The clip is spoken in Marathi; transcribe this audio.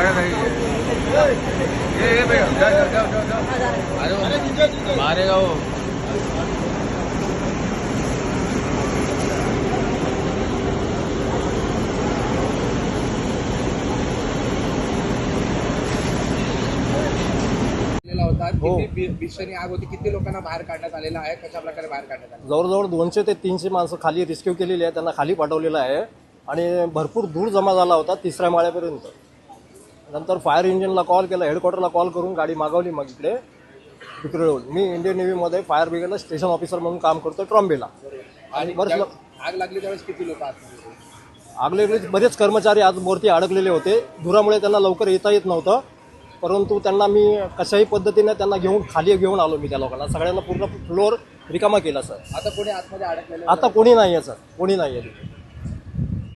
भाड़ा नहीं है ये ये भैया जाओ जाओ जाओ जाओ अरे मारेगा वो हो. भीषणी आग होती. किती लोकांना बाहेर काढण्यात आलेला आहे? कशा बाहेर काढण्यात आलं? जवळजवळ दोनशे ते तीनशे माणसं खाली रेस्क्यू केलेली आहे त्यांना खाली पाठवलेलं आहे. आणि भरपूर दूर जमा झाला होता तिसऱ्या माळ्यापर्यंत. नंतर फायर इंजिनला कॉल केला हेडक्वार्टरला कॉल करून गाडी मागवली मग इकडे विक्रोळून मी इंडियन नेव्हीमध्ये फायर ब्रिगेडला स्टेशन ऑफिसर म्हणून काम करतो ट्रॉम्बेला. आणि बरेच लोक आग लागली त्यावेळेस किती लोक आतमध्ये? होते? आगले बरेच कर्मचारी आज वरती अडकलेले होते. धुरामुळे त्यांना लवकर येता येत नव्हतं. परंतु त्यांना मी कशाही पद्धतीने त्यांना घेऊन खाली घेऊन आलो मी त्या लोकांना. सगळ्यांना पूर्ण फ्लोअर रिकामा केला सर. आता कोणी आतमध्ये अडकलेले आता कोणी नाही आहे सर. कोणी नाही आहे तिथे.